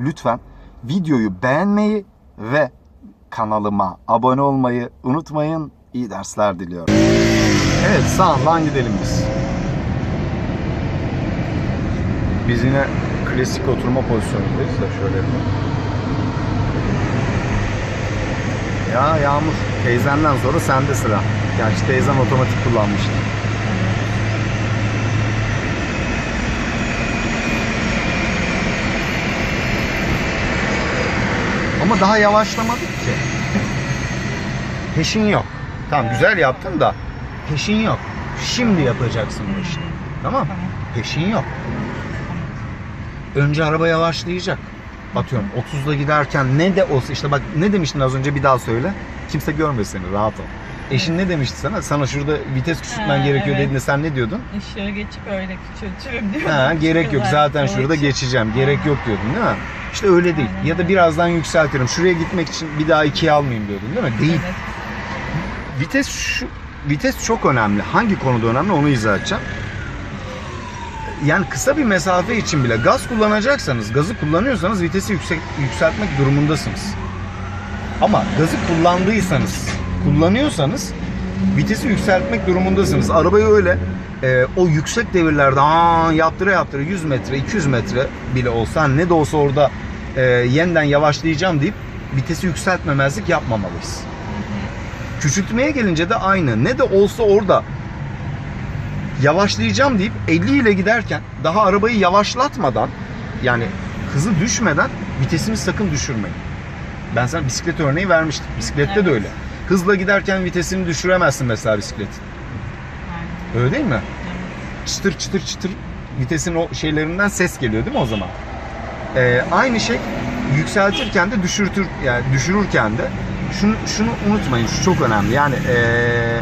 lütfen videoyu beğenmeyi ve kanalıma abone olmayı unutmayın. İyi dersler diliyorum. Evet sağından gidelim biz. Biz yine klasik oturma pozisyonundayız da şöyle bir. Ya Yağmur teyzenden sonra sende sıra. Gerçi teyzem otomatik kullanmıştı. Ama daha yavaşlamadık ki. Peşin yok. Tamam güzel yaptın da peşin yok. Şimdi yapacaksın bu işi. Tamam Peşin yok. Önce araba yavaşlayacak. Atıyorum 30'da giderken ne de olsa işte bak ne demiştin az önce bir daha söyle. Kimse görmesin seni rahat ol. Eşin ne demişti sana? Sana şurada vites küçültmen Ha, gerekiyor evet. dediğinde sen ne diyordun? Işığı geçip öyle küçültürüm diyor. Ha, gerek yok zaten şurada için. geçeceğim. Gerek yok diyordun değil mi? İşte öyle değil. Aynen Ya da birazdan yükseltirim. Şuraya gitmek için bir daha ikiye almayayım diyordun değil mi? Değil. Evet. Vites şu vites çok önemli. Hangi konuda önemli onu izah edeceğim. Yani kısa bir mesafe için bile gaz kullanacaksanız, gazı kullanıyorsanız vitesi yüksek, yükseltmek durumundasınız. Ama gazı kullandıysanız, kullanıyorsanız vitesi yükseltmek durumundasınız. Arabayı öyle e, o yüksek devirlerde aa, yaptıra yaptıra 100 metre, 200 metre bile olsa ne de olsa orada e, yeniden yavaşlayacağım deyip vitesi yükseltmemezlik yapmamalıyız. Küçültmeye gelince de aynı. Ne de olsa orada yavaşlayacağım deyip 50 ile giderken daha arabayı yavaşlatmadan yani hızı düşmeden vitesini sakın düşürmeyin. Ben sana bisiklet örneği vermiştim. Bisiklette de Evet. öyle. Hızla giderken vitesini düşüremezsin mesela bisiklet. Öyle değil mi? Çıtır çıtır çıtır vitesin o şeylerinden ses geliyor değil mi o zaman? Ee, aynı şey yükseltirken de düşürtür yani düşürürken de şunu şunu unutmayın şu çok önemli yani ee,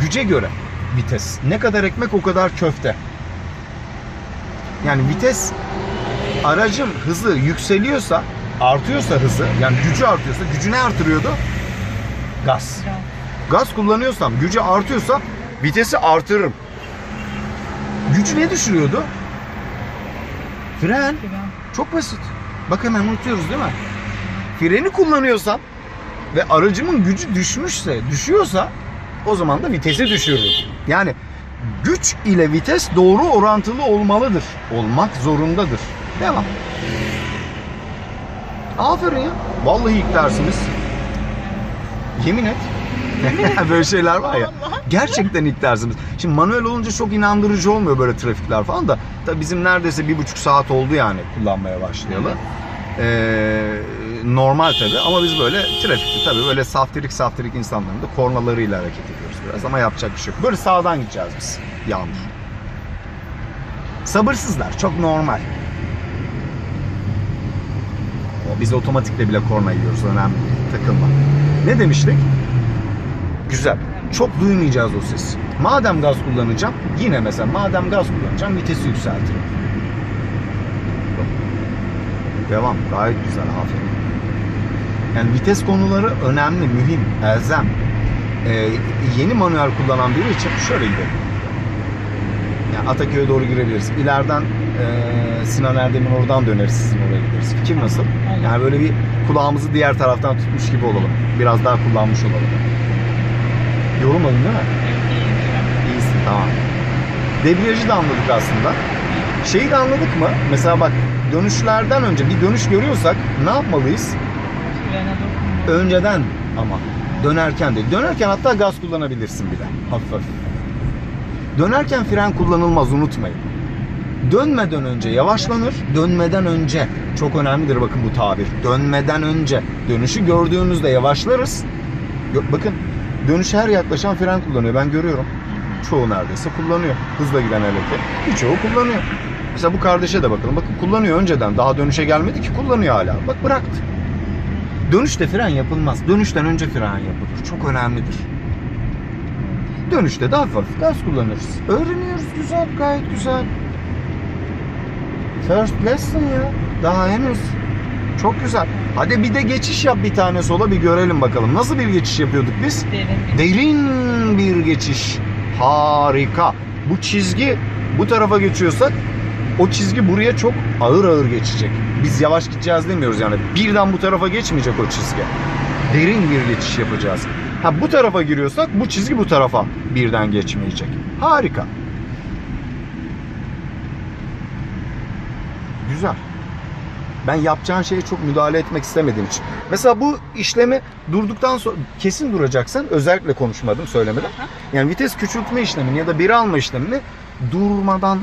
güce göre vites ne kadar ekmek o kadar köfte yani vites aracın hızı yükseliyorsa artıyorsa hızı yani gücü artıyorsa gücü ne artırıyordu? Gaz. Gaz kullanıyorsam gücü artıyorsa vitesi artırırım. Gücü ne düşürüyordu? Fren. Çok basit. Bak hemen unutuyoruz değil mi? Freni kullanıyorsam ve aracımın gücü düşmüşse, düşüyorsa o zaman da vitesi düşürürüm. Yani güç ile vites doğru orantılı olmalıdır. Olmak zorundadır. Devam. Aferin ya. Vallahi ilk dersimiz. Yemin et. böyle şeyler var ya. Gerçekten ilk dersimiz. Şimdi manuel olunca çok inandırıcı olmuyor böyle trafikler falan da. Tabii bizim neredeyse bir buçuk saat oldu yani kullanmaya başlayalı. Ee, normal tabii ama biz böyle trafikte tabii böyle saftirik saftirik insanların da kornalarıyla hareket ediyoruz biraz ama yapacak bir şey yok. Böyle sağdan gideceğiz biz. Yağmur. Sabırsızlar. Çok normal. Biz otomatikle bile korna yiyoruz. Önemli değil. Takılma. Ne demiştik? Güzel. Çok duymayacağız o sesi. Madem gaz kullanacağım, yine mesela madem gaz kullanacağım vitesi yükseltirim. Devam. Gayet güzel. Aferin. Yani vites konuları önemli, mühim, elzem. Ee, yeni manuel kullanan biri için şöyle gidelim. Yani Ataköy'e doğru girebiliriz. İleriden e, Sinan Erdem'in oradan döneriz sizin oraya gideriz. Fikir nasıl? Yani böyle bir kulağımızı diğer taraftan tutmuş gibi olalım. Biraz daha kullanmış olalım. Yorulmadın değil mi? İyisin tamam. Debriyajı da anladık aslında. Şeyi de anladık mı? Mesela bak dönüşlerden önce bir dönüş görüyorsak ne yapmalıyız? Önceden ama dönerken değil. Dönerken hatta gaz kullanabilirsin bile. Hafif hafif. Dönerken fren kullanılmaz unutmayın. Dönmeden önce yavaşlanır, dönmeden önce. Çok önemlidir bakın bu tabir. Dönmeden önce. Dönüşü gördüğünüzde yavaşlarız. Bakın dönüşe her yaklaşan fren kullanıyor. Ben görüyorum. Çoğu neredeyse kullanıyor. Hızla giden hele ki. Birçoğu kullanıyor. Mesela bu kardeşe de bakalım. Bakın kullanıyor önceden. Daha dönüşe gelmedi ki kullanıyor hala. Bak bıraktı. Dönüşte fren yapılmaz. Dönüşten önce fren yapılır. Çok önemlidir. Dönüşte hafif hafif gaz kullanırız. Öğreniyoruz güzel, gayet güzel. First lesson ya. Daha henüz. Çok güzel. Hadi bir de geçiş yap bir tane sola bir görelim bakalım. Nasıl bir geçiş yapıyorduk biz? Derin Derin bir geçiş. Harika. Bu çizgi bu tarafa geçiyorsak o çizgi buraya çok ağır ağır geçecek. Biz yavaş gideceğiz demiyoruz yani. Birden bu tarafa geçmeyecek o çizgi. Derin bir geçiş yapacağız. Ha bu tarafa giriyorsak bu çizgi bu tarafa birden geçmeyecek. Harika. Güzel. Ben yapacağın şeye çok müdahale etmek istemediğim için. Mesela bu işlemi durduktan sonra kesin duracaksan özellikle konuşmadım söylemedim. Aha. Yani vites küçültme işlemini ya da bir alma işlemini durmadan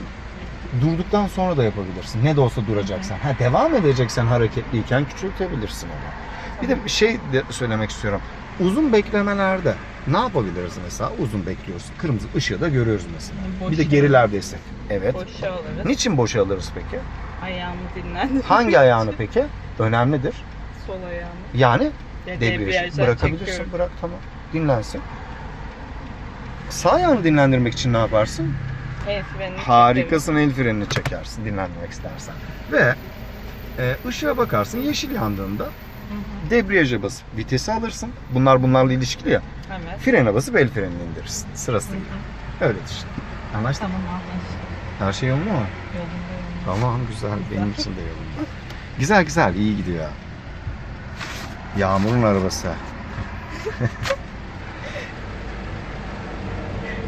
durduktan sonra da yapabilirsin. Ne de olsa duracaksan. Ha devam edeceksen hareketliyken küçültebilirsin onu. Bir de şey de söylemek istiyorum. Uzun beklemelerde ne yapabiliriz mesela? Uzun bekliyorsun. Kırmızı ışığı da görüyoruz mesela. Boş Bir de gerilerdeysek. Evet. Boşa alırız. Niçin boşa alırız peki? Ayağımı dinlendirmek Hangi ayağını peki? Önemlidir. Sol ayağımı. Yani Ya debriyajdan bırakabilirsin. çekiyorum. Bırak tamam. Dinlensin. Sağ ayağını dinlendirmek için ne yaparsın? El frenini Harikasın el frenini çekersin dinlenmek istersen. Ve e, ışığa bakarsın yeşil yandığında. Hı hı. debriyaja basıp vitesi alırsın. Bunlar bunlarla ilişkili ya. Evet. Frene basıp el frenini indirirsin. Hı Sırasıyla. hı. Öyle düşün. Anlaştık. Tamam anlaştık. Her şey yolunda mı? Yolunda. Tamam güzel. Benim için de yolunda. Güzel güzel iyi gidiyor. Yağmur'un arabası.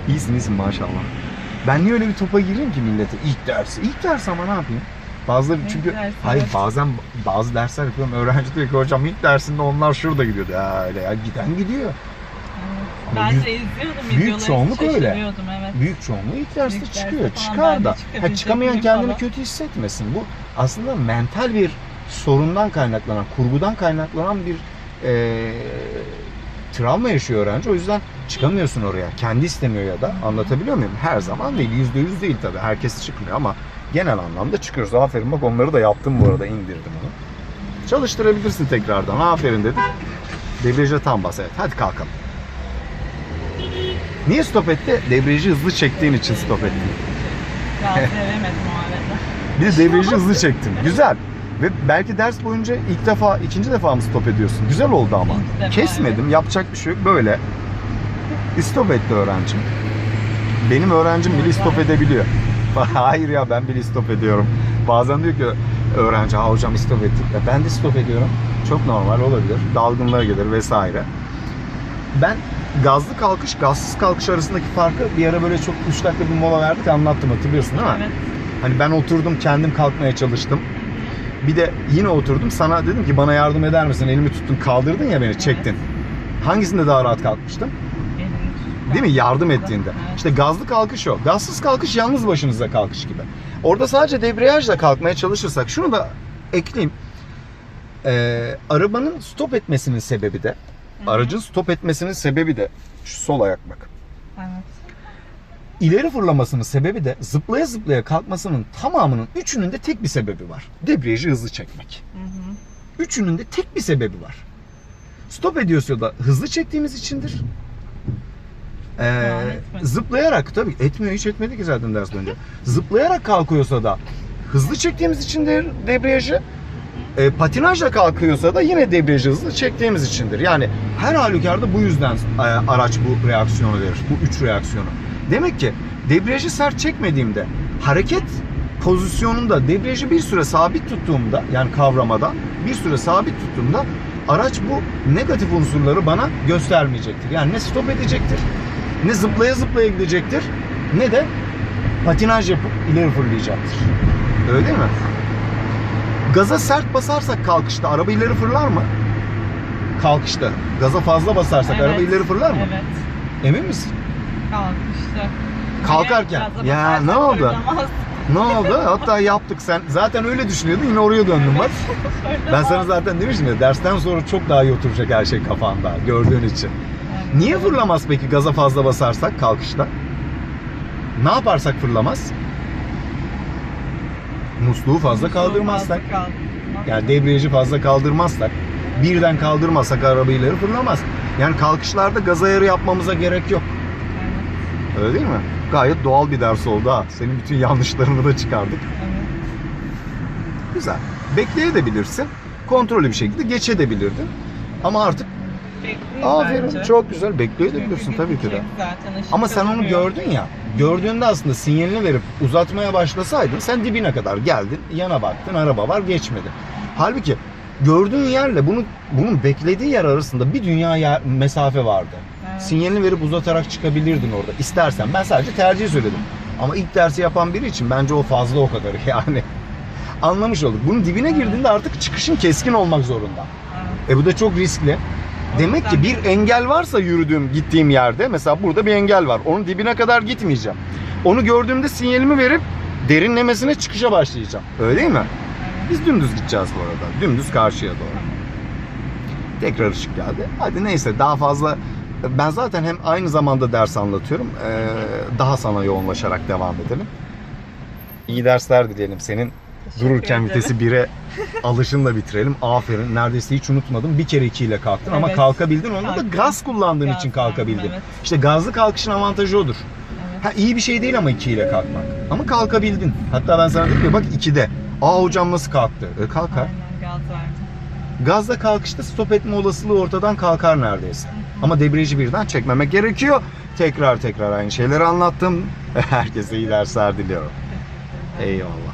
İyisin iyisin maşallah. Ben niye öyle bir topa gireyim ki millete? İlk dersi. İlk ders ama ne yapayım? Bazıları İlk çünkü ders, hayır evet. bazen bazı dersler yapıyorum. Öğrenci diyor ki hocam ilk dersinde onlar şurada gidiyordu. Ya öyle ya giden gidiyor. Ben büyük- de izliyordum büyük çoğunluk öyle. Evet. Büyük çoğunluğu ilk derste derste çıkıyor. falan Çıkar da. Ha, çıkamayan kendini falan. kötü hissetmesin. Bu aslında mental bir sorundan kaynaklanan, kurgudan kaynaklanan bir eee, travma yaşıyor öğrenci. O yüzden çıkamıyorsun oraya. Kendi istemiyor ya da. Anlatabiliyor muyum? Her zaman değil. Yüzde yüz değil tabii. Herkes çıkmıyor ama genel anlamda çıkıyoruz. Aferin bak onları da yaptım bu arada. indirdim onu. Çalıştırabilirsin tekrardan. Aferin dedik. Debriyaja tam bas. Evet. Hadi kalkalım. Niye stop etti? Debriyajı hızlı çektiğin için stop etti. Gaz veremedim o arada. Bir de debriyajı hızlı çektin. Güzel. Ve belki ders boyunca ilk defa, ikinci defa mı stop ediyorsun? Güzel oldu ama. İkinci defa, Kesmedim, yapacak bir şey yok. Böyle. Stop etti öğrencim. Benim öğrencim bile stop edebiliyor. Hayır ya ben bile stop ediyorum. Bazen diyor ki öğrenci ha hocam stop ettik. Ya ben de stop ediyorum. Çok normal olabilir. Dalgınlığa gelir vesaire. Ben gazlı kalkış, gazsız kalkış arasındaki farkı bir ara böyle çok 3 dakika bir mola verdik anlattım hatırlıyorsun değil mi? Evet. Hani ben oturdum kendim kalkmaya çalıştım. Bir de yine oturdum sana dedim ki bana yardım eder misin? Elimi tuttun kaldırdın ya beni çektin. Hangisinde daha rahat kalkmıştım? Değil mi? Yardım ettiğinde. Evet. İşte gazlı kalkış o. Gazsız kalkış yalnız başınıza kalkış gibi. Orada sadece debriyajla kalkmaya çalışırsak şunu da ekleyeyim. Ee, arabanın stop etmesinin sebebi de. Aracın stop etmesinin sebebi de şu sol ayak bak. Evet. İleri fırlamasının sebebi de zıplaya zıplaya kalkmasının tamamının üçünün de tek bir sebebi var. Debriyajı hızlı çekmek. Hı hı. Üçünün de tek bir sebebi var. Stop ediyorsa da hızlı çektiğimiz içindir. Ee, zıplayarak tabii etmiyor hiç etmedi ki zaten ders boyunca. Zıplayarak kalkıyorsa da hızlı çektiğimiz içindir debriyajı. Ee, patinajla kalkıyorsa da yine debriyajı hızlı çektiğimiz içindir. Yani her halükarda bu yüzden e, araç bu reaksiyonu verir. Bu üç reaksiyonu. Demek ki debriyajı sert çekmediğimde hareket pozisyonunda debriyajı bir süre sabit tuttuğumda yani kavramada bir süre sabit tuttuğumda araç bu negatif unsurları bana göstermeyecektir. Yani ne stop edecektir, ne zıplaya zıplaya gidecektir, ne de patinaj yapıp ileri fırlayacaktır. Öyle değil mi? Gaza sert basarsak kalkışta araba ileri fırlar mı? Kalkışta. Gaza fazla basarsak Evet. araba ileri fırlar mı? Evet. Emin misin? Kalkışta. Kalkarken. Ya, ne oldu? fırlamaz. Ne oldu? Hatta yaptık sen. Zaten öyle düşünüyordun yine oraya döndün bak. Ben sana zaten demiştim ya dersten sonra çok daha iyi oturacak her şey kafanda gördüğün için. Evet. Niye fırlamaz peki gaza fazla basarsak kalkışta? Ne yaparsak fırlamaz? Musluğu fazla kaldırmazsak. Yani debriyajı fazla kaldırmazsak. Birden kaldırmazsak araba ileri fırlamaz. Yani kalkışlarda gaz ayarı yapmamıza gerek yok. Evet. Öyle değil mi? Gayet doğal bir ders oldu ha. Senin bütün yanlışlarını da çıkardık. Evet. Güzel. Bekleyebilirsin. Kontrollü bir şekilde geçebilirdin. Ama artık Aferin bence. çok güzel. Biliyorsun tabii ki de. Zaten Ama sen onu gördün ya. Gördüğünde aslında sinyalini verip uzatmaya başlasaydın sen dibine kadar geldin, yana baktın, araba var, geçmedi. Halbuki gördüğün yerle bunu bunun beklediği yer arasında bir dünya yer, mesafe vardı. Evet. Sinyalini verip uzatarak çıkabilirdin orada. İstersen. Ben sadece tercih söyledim. Ama ilk dersi yapan biri için bence o fazla o kadar yani. Anlamış olduk. Bunun dibine girdiğinde artık çıkışın keskin olmak zorunda. Evet. E bu da çok riskli. Demek ki bir engel varsa yürüdüğüm, gittiğim yerde mesela burada bir engel var. Onun dibine kadar gitmeyeceğim. Onu gördüğümde sinyalimi verip derinlemesine çıkışa başlayacağım. Öyle değil mi? Biz dümdüz gideceğiz bu arada. Dümdüz karşıya doğru. Tekrar ışık geldi. Hadi neyse daha fazla ben zaten hem aynı zamanda ders anlatıyorum. Daha sana yoğunlaşarak devam edelim. İyi dersler dileyelim. Senin dururken vitesi 1'e alışınla bitirelim. Aferin. Neredeyse hiç unutmadım. Bir kere 2 ile kalktın ama Evet. kalkabildin. Onda da gaz kullandığın Gaz için kalkabildin. Evet. İşte gazlı kalkışın avantajı odur. evet. Ha iyi bir şey değil ama 2 ile kalkmak. Ama kalkabildin. Hatta ben sana dedim ya bak 2'de. Aa hocam nasıl kalktı? E kalkar. Aynen gaz verdim. Gazla kalkışta stop etme olasılığı ortadan kalkar neredeyse. Ama debriyajı birden çekmemek gerekiyor. Tekrar tekrar aynı şeyleri anlattım. Herkese iyi dersler diliyorum. Eyvallah.